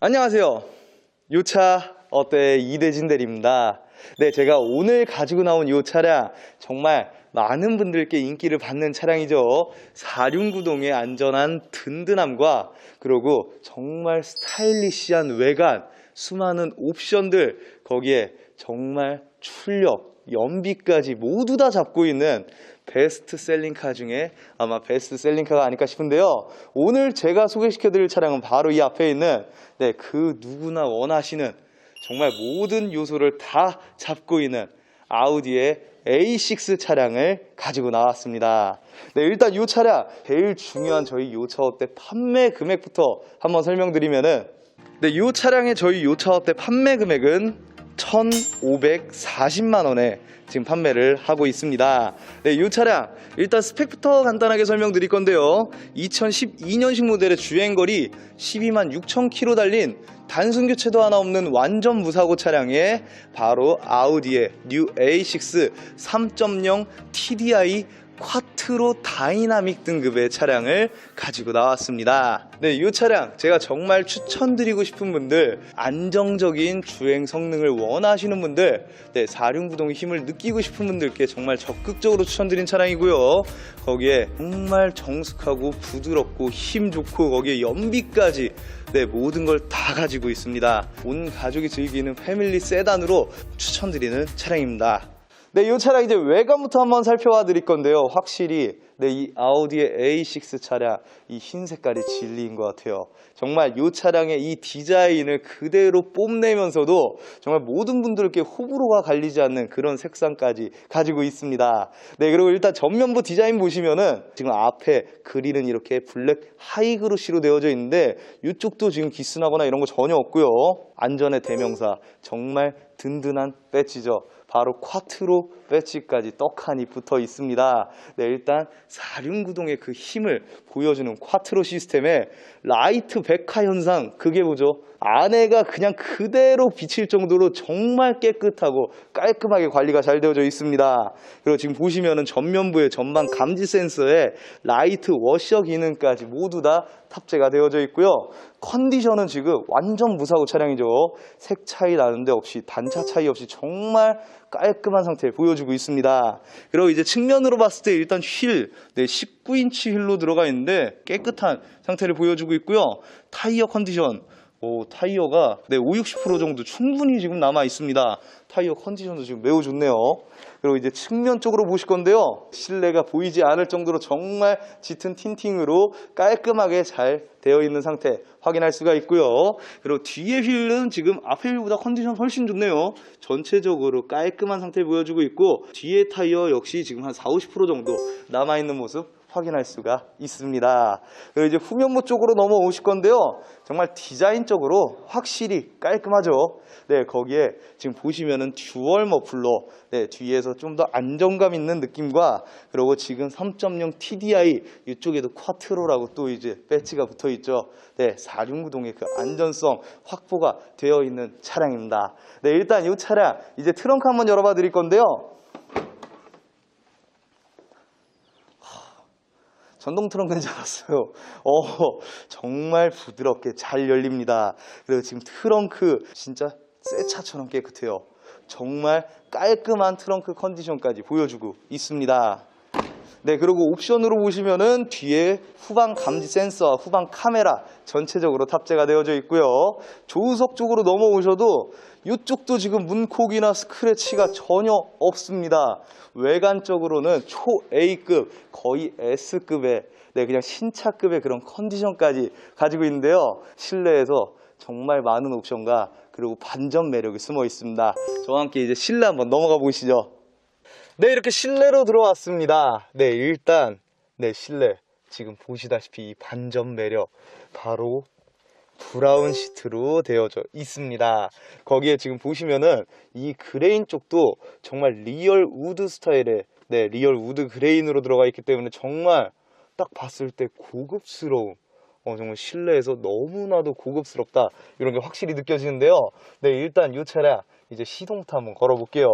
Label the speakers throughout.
Speaker 1: 안녕하세요. 요차 어때 이대진 대리입니다. 네, 제가 오늘 가지고 나온 이 차량 정말 많은 분들께 인기를 받는 차량이죠. 4륜구동의 안전한 든든함과 그리고 정말 스타일리시한 외관, 수많은 옵션들 거기에 정말 출력, 연비까지 모두 다 잡고 있는 베스트 셀링카 중에 아마 베스트 셀링카가 아닐까 싶은데요. 오늘 제가 소개시켜 드릴 차량은 바로 이 앞에 있는 네, 그 누구나 원하시는 정말 모든 요소를 다 잡고 있는 아우디의 A6 차량을 가지고 나왔습니다. 네, 일단 이 차량 제일 중요한 저희 요차업대 판매 금액부터 한번 설명드리면은 네, 이 차량의 저희 요차업대 판매 금액은 1,540만 원에 지금 판매를 하고 있습니다. 네, 이 차량 일단 스펙부터 간단하게 설명드릴 건데요. 2012년식 모델의 주행거리 12만 6천 킬로 달린 단순 교체도 하나 없는 완전 무사고 차량에 바로 아우디의 뉴 A6 3.0 TDI 쿼트로 다이나믹 등급의 차량을 가지고 나왔습니다. 네, 이 차량 제가 정말 추천드리고 싶은 분들, 안정적인 주행 성능을 원하시는 분들, 네, 4륜구동의 힘을 느끼고 싶은 분들께 정말 적극적으로 추천드린 차량이고요. 거기에 정말 정숙하고 부드럽고 힘 좋고 거기에 연비까지 네, 모든 걸 다 가지고 있습니다. 온 가족이 즐기는 패밀리 세단으로 추천드리는 차량입니다. 네, 이 차량 이제 외관부터 한번 살펴봐 드릴 건데요. 확실히 네, 이 아우디의 A6 차량 이 흰 색깔이 진리인 것 같아요. 정말 이 차량의 이 디자인을 그대로 뽐내면서도 정말 모든 분들께 호불호가 갈리지 않는 그런 색상까지 가지고 있습니다. 네, 그리고 일단 전면부 디자인 보시면은 지금 앞에 그릴은 이렇게 블랙 하이그로시로 되어져 있는데 이쪽도 지금 기스나거나 이런 거 전혀 없고요. 안전의 대명사 정말 든든한 배지죠. 바로 쿼트로 배지까지 떡하니 붙어 있습니다. 네, 일단 사륜구동의 그 힘을 보여주는 쿼트로 시스템에 라이트 백화 현상 그게 뭐죠? 안에가 그냥 그대로 비칠 정도로 정말 깨끗하고 깔끔하게 관리가 잘 되어져 있습니다. 그리고 지금 보시면은 전면부의 전방 감지 센서에 라이트 워셔 기능까지 모두 다 탑재가 되어져 있고요. 컨디션은 지금 완전 무사고 차량이죠. 색 차이 나는데 없이 단차 차이 없이 정말 깔끔한 상태를 보여주고 있습니다. 그리고 이제 측면으로 봤을 때 일단 휠, 네, 19인치 휠로 들어가 있는데 깨끗한 상태를 보여주고 있고요. 타이어 컨디션, 오, 타이어가 네, 5, 60% 정도 충분히 지금 남아 있습니다. 타이어 컨디션도 지금 매우 좋네요. 그리고 이제 측면 쪽으로 보실 건데요. 실내가 보이지 않을 정도로 정말 짙은 틴팅으로 깔끔하게 잘 되어 있는 상태 확인할 수가 있고요. 그리고 뒤에 휠은 지금 앞에 휠보다 컨디션 훨씬 좋네요. 전체적으로 깔끔한 상태 보여주고 있고 뒤에 타이어 역시 지금 한 4, 50% 정도 남아 있는 모습 확인할 수가 있습니다. 그리고 이제 후면부 쪽으로 넘어오실 건데요. 정말 디자인적으로 확실히 깔끔하죠. 네, 거기에 지금 보시면은 듀얼 머플러, 네, 뒤에서 좀 더 안정감 있는 느낌과 그리고 지금 3.0 TDI 이쪽에도 쿼트로라고 또 이제 배치가 붙어 있죠. 네, 4륜구동의 그 안전성 확보가 되어 있는 차량입니다. 네, 일단 이 차량 이제 트렁크 한번 열어봐 드릴 건데요. 전동 트렁크인 줄 알았어요. 어, 정말 부드럽게 잘 열립니다. 그리고 지금 트렁크 진짜 새 차처럼 깨끗해요. 정말 깔끔한 트렁크 컨디션까지 보여주고 있습니다. 네, 그리고 옵션으로 보시면은 뒤에 후방 감지 센서와 후방 카메라 전체적으로 탑재가 되어져 있고요. 조수석 쪽으로 넘어오셔도 이쪽도 지금 문콕이나 스크래치가 전혀 없습니다. 외관적으로는 초 A급, 거의 S급의 네, 그냥 신차급의 그런 컨디션까지 가지고 있는데요. 실내에서 정말 많은 옵션과 그리고 반전 매력이 숨어 있습니다. 저와 함께 이제 실내 한번 넘어가 보시죠. 네, 이렇게 실내로 들어왔습니다. 네, 일단, 네, 실내. 지금 보시다시피 이 반전 매력. 바로 브라운 시트로 되어져 있습니다. 거기에 지금 보시면은 이 그레인 쪽도 정말 리얼 우드 스타일의, 네, 리얼 우드 그레인으로 들어가 있기 때문에 정말 딱 봤을 때 고급스러운 어, 정말 실내에서 너무나도 고급스럽다 이런 게 확실히 느껴지는데요. 네, 일단 이 차량 이제 시동부터 한번 걸어볼게요.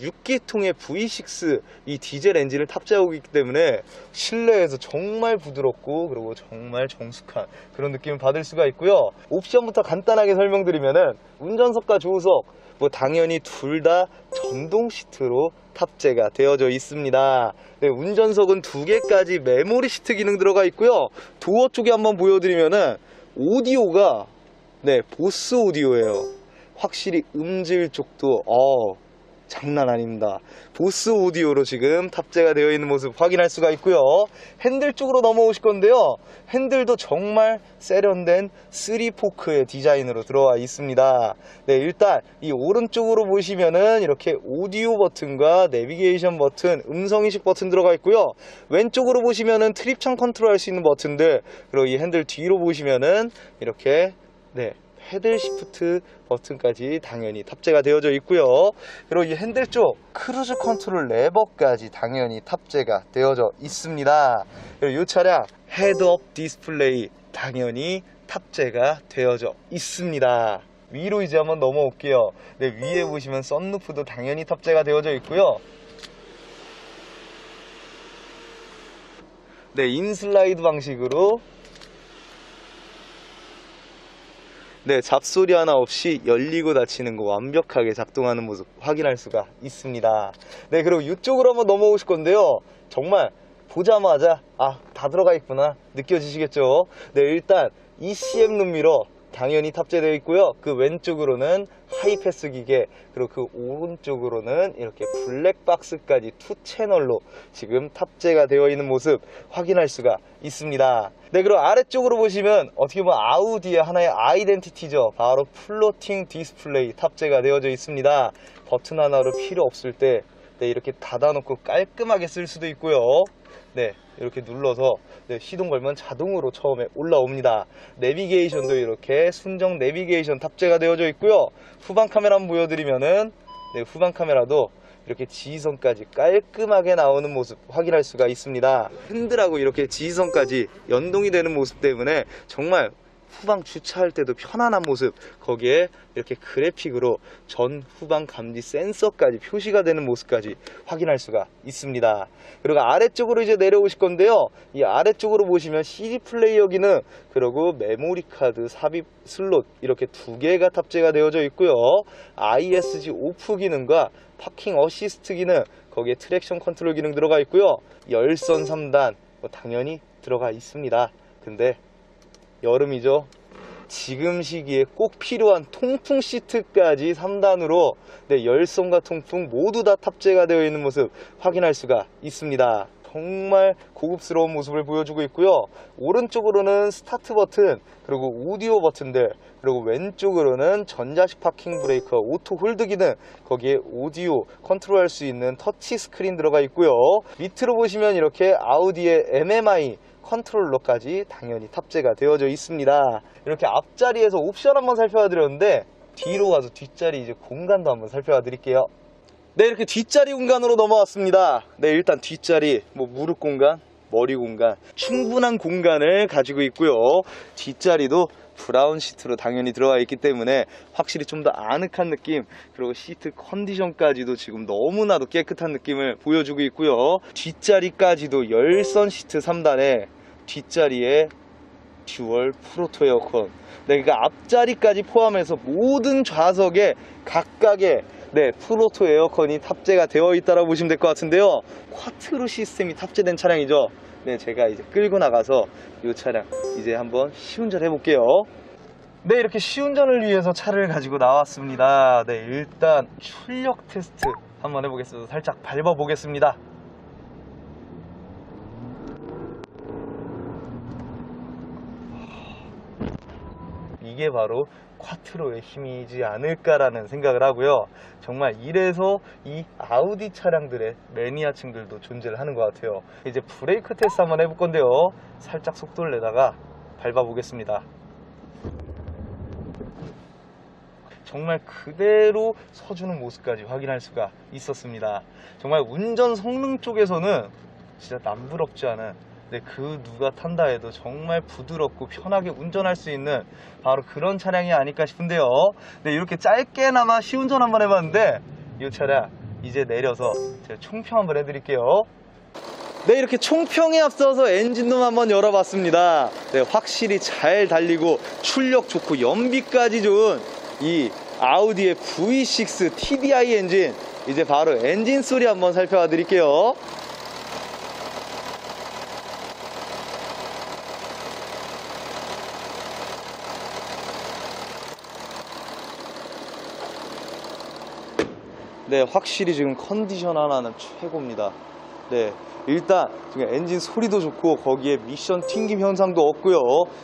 Speaker 1: 6기통의 V6 이 디젤 엔진을 탑재하고 있기 때문에 실내에서 정말 부드럽고 그리고 정말 정숙한 그런 느낌을 받을 수가 있고요. 옵션부터 간단하게 설명드리면은 운전석과 조수석 뭐 당연히 둘 다 전동 시트로 탑재가 되어져 있습니다. 네, 운전석은 두 개까지 메모리 시트 기능 들어가 있고요. 도어 쪽에 한번 보여드리면은 오디오가 네 보스 오디오예요. 확실히 음질 쪽도 어 장난 아닙니다. 보스 오디오로 지금 탑재가 되어 있는 모습 확인할 수가 있고요. 핸들 쪽으로 넘어오실 건데요. 핸들도 정말 세련된 3포크의 디자인으로 들어와 있습니다. 네, 일단 이 오른쪽으로 보시면은 이렇게 오디오 버튼과 내비게이션 버튼, 음성인식 버튼 들어가 있고요. 왼쪽으로 보시면은 트립창 컨트롤 할 수 있는 버튼들, 그리고 이 핸들 뒤로 보시면은 이렇게 네, 패들 시프트 버튼까지 당연히 탑재가 되어져 있고요. 그리고 이 핸들 쪽 크루즈 컨트롤 레버까지 당연히 탑재가 되어져 있습니다. 그리고 이 차량 헤드업 디스플레이 당연히 탑재가 되어져 있습니다. 위로 이제 한번 넘어올게요. 네, 위에 보시면 썬루프도 당연히 탑재가 되어져 있고요. 네, 인슬라이드 방식으로 네, 잡소리 하나 없이 열리고 닫히는 거 완벽하게 작동하는 모습 확인할 수가 있습니다. 네, 그리고 이쪽으로 한번 넘어오실 건데요. 정말 보자마자 아, 다 들어가 있구나 느껴지시겠죠? 네, 일단 ECM 룸미러 당연히 탑재되어 있고요. 그 왼쪽으로는 하이패스 기계, 그리고 그 오른쪽으로는 이렇게 블랙박스까지 투 채널로 지금 탑재가 되어 있는 모습 확인할 수가 있습니다. 네, 그리고 아래쪽으로 보시면 어떻게 보면 아우디의 하나의 아이덴티티죠. 바로 플로팅 디스플레이 탑재가 되어져 있습니다. 버튼 하나로 필요 없을 때 네, 이렇게 닫아놓고 깔끔하게 쓸 수도 있고요. 네, 이렇게 눌러서 네, 시동 걸면 자동으로 처음에 올라옵니다. 내비게이션도 이렇게 순정 내비게이션 탑재가 되어져 있고요. 후방 카메라 한번 보여드리면은 네, 후방 카메라도 이렇게 지지선까지 깔끔하게 나오는 모습 확인할 수가 있습니다. 핸들하고 이렇게 지지선까지 연동이 되는 모습 때문에 정말 후방 주차할 때도 편안한 모습. 거기에 이렇게 그래픽으로 전 후방 감지 센서까지 표시가 되는 모습까지 확인할 수가 있습니다. 그리고 아래쪽으로 이제 내려오실 건데요. 이 아래쪽으로 보시면 CD 플레이어 기능 그리고 메모리 카드 삽입 슬롯 이렇게 두 개가 탑재가 되어져 있고요. ISG 오프 기능과 파킹 어시스트 기능 거기에 트랙션 컨트롤 기능 들어가 있고요. 열선 3단 뭐 당연히 들어가 있습니다. 근데 여름이죠. 지금 시기에 꼭 필요한 통풍 시트까지 3단으로 네, 열선과 통풍 모두 다 탑재가 되어 있는 모습 확인할 수가 있습니다. 정말 고급스러운 모습을 보여주고 있고요. 오른쪽으로는 스타트 버튼, 그리고 오디오 버튼들, 그리고 왼쪽으로는 전자식 파킹 브레이크, 오토 홀드 기능, 거기에 오디오 컨트롤 할 수 있는 터치 스크린 들어가 있고요. 밑으로 보시면 이렇게 아우디의 MMI 컨트롤러까지 당연히 탑재가 되어져 있습니다. 이렇게 앞자리에서 옵션 한번 살펴봐 드렸는데 뒤로 가서 뒷자리 이제 공간도 한번 살펴봐 드릴게요. 네, 이렇게 뒷자리 공간으로 넘어왔습니다. 네, 일단 뒷자리, 뭐 무릎 공간, 머리 공간, 충분한 공간을 가지고 있고요. 뒷자리도 브라운 시트로 당연히 들어가 있기 때문에 확실히 좀 더 아늑한 느낌, 그리고 시트 컨디션까지도 지금 너무나도 깨끗한 느낌을 보여주고 있고요. 뒷자리까지도 열선 시트 3단에 뒷자리에 듀얼 프로토 에어컨. 네, 그러니까 앞자리까지 포함해서 모든 좌석에 각각의 네, 프로토 에어컨이 탑재가 되어 있다고 보시면 될 것 같은데요. 쿼트로 시스템이 탑재된 차량이죠. 네, 제가 이제 끌고 나가서 이 차량 이제 한번 시운전 해볼게요. 네, 이렇게 시운전을 위해서 차를 가지고 나왔습니다. 네, 일단 출력 테스트 한번 해보겠습니다. 살짝 밟아보겠습니다. 이게 바로 쿼트로의 힘이지 않을까라는 생각을 하고요. 정말 이래서 이 아우디 차량들의 매니아층들도 존재를 하는 것 같아요. 이제 브레이크 테스트 한번 해볼 건데요. 살짝 속도를 내다가 밟아보겠습니다. 정말 그대로 서주는 모습까지 확인할 수가 있었습니다. 정말 운전 성능 쪽에서는 진짜 남부럽지 않은 네, 그 누가 탄다 해도 정말 부드럽고 편하게 운전할 수 있는 바로 그런 차량이 아닐까 싶은데요. 네, 이렇게 짧게나마 시운전 한번 해봤는데 이 차량 이제 내려서 제가 총평 한번 해드릴게요. 네, 이렇게 총평에 앞서서 엔진룸 한번 열어봤습니다. 네, 확실히 잘 달리고 출력 좋고 연비까지 좋은 이 아우디의 V6 TDI 엔진. 이제 바로 엔진 소리 한번 살펴봐 드릴게요. 네, 확실히 지금 컨디션 하나는 최고입니다. 네, 일단 엔진 소리도 좋고 거기에 미션 튕김 현상도 없고요.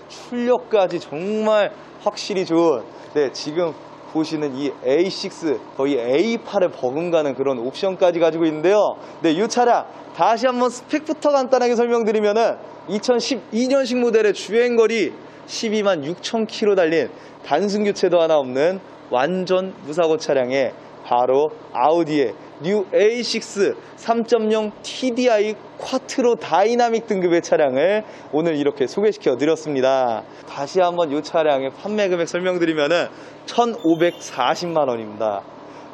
Speaker 1: 출력까지 정말 확실히 좋은. 네, 지금 보시는 이 A6 거의 A8에 버금가는 그런 옵션까지 가지고 있는데요. 네, 이 차량 다시 한번 스펙부터 간단하게 설명드리면은 2012년식 모델의 주행거리 12만 6천 킬로 달린 단순 교체도 하나 없는 완전 무사고 차량에 바로 아우디의 뉴 A6 3.0 TDI 쿼트로 다이나믹 등급의 차량을 오늘 이렇게 소개시켜 드렸습니다. 다시 한번 이 차량의 판매 금액 설명드리면은 1,540만 원입니다.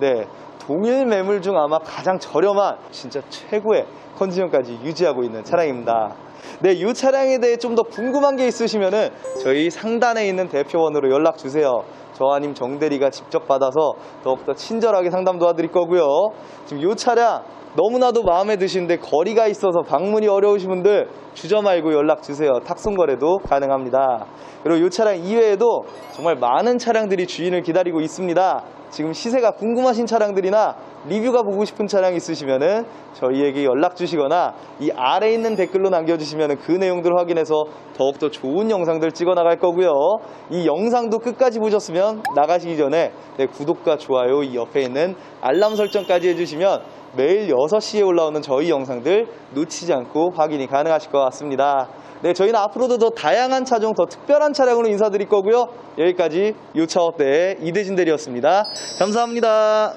Speaker 1: 네. 동일 매물 중 아마 가장 저렴한 진짜 최고의 컨디션까지 유지하고 있는 차량입니다. 네, 이 차량에 대해 좀 더 궁금한 게 있으시면은 저희 상단에 있는 대표원으로 연락 주세요. 저 아님 정대리가 직접 받아서 더욱더 친절하게 상담 도와드릴 거고요. 지금 이 차량 너무나도 마음에 드시는데 거리가 있어서 방문이 어려우신 분들 주저 말고 연락 주세요. 탁송 거래도 가능합니다. 그리고 이 차량 이외에도 정말 많은 차량들이 주인을 기다리고 있습니다. 지금 시세가 궁금하신 차량들이나 리뷰가 보고 싶은 차량 있으시면은 저희에게 연락 주시거나 이 아래에 있는 댓글로 남겨주시면은 그 내용들 확인해서 더욱더 좋은 영상들 찍어 나갈 거고요. 이 영상도 끝까지 보셨으면 나가시기 전에 네, 구독과 좋아요 이 옆에 있는 알람 설정까지 해주시면 매일 6시에 올라오는 저희 영상들 놓치지 않고 확인이 가능하실 것 같습니다. 네, 저희는 앞으로도 더 다양한 차종, 더 특별한 차량으로 인사드릴 거고요. 여기까지 요차업대의 이대진 대리였습니다. 감사합니다.